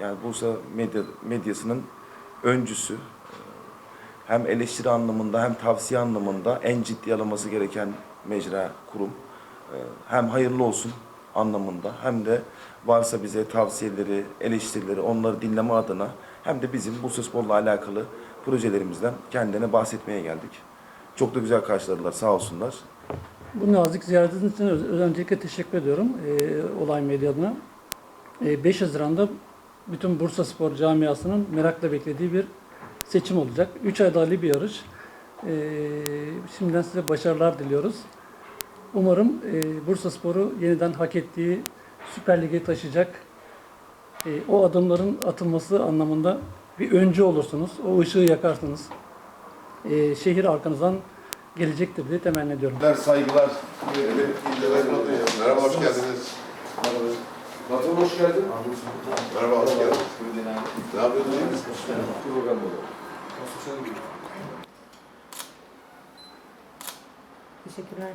Yani Bursa medya, medyasının öncüsü. Hem eleştiri anlamında hem tavsiye anlamında en ciddi alınması gereken mecra, kurum. Hem hayırlı olsun anlamında hem de varsa bize tavsiyeleri, eleştirileri onları dinleme adına hem de bizim Bursa Spor'la alakalı projelerimizden kendine bahsetmeye geldik. Çok da güzel karşıladılar sağ olsunlar. Bu nazik ziyaretiniz için öncelikle teşekkür ediyorum e, Olay Medya adına. E, 5 Haziran'da bütün Bursa Spor camiasının merakla beklediği bir seçim olacak. 3 aydarlı bir yarış. E, şimdiden size başarılar diliyoruz. Umarım e, Bursa Spor'u yeniden hak ettiği Süper Lig'e taşıyacak e, o adımların atılması anlamında bir öncü olursunuz. O ışığı yakarsınız. E, şehir arkanızdan gelecektir diye temenni ediyorum. Saygılar, saygılar. Evet, Merhaba, hoş geldiniz. Patron hoş geldin. Merhaba, hoş geldiniz. Ne yapıyorsunuz? Program olur. Teşekkürler.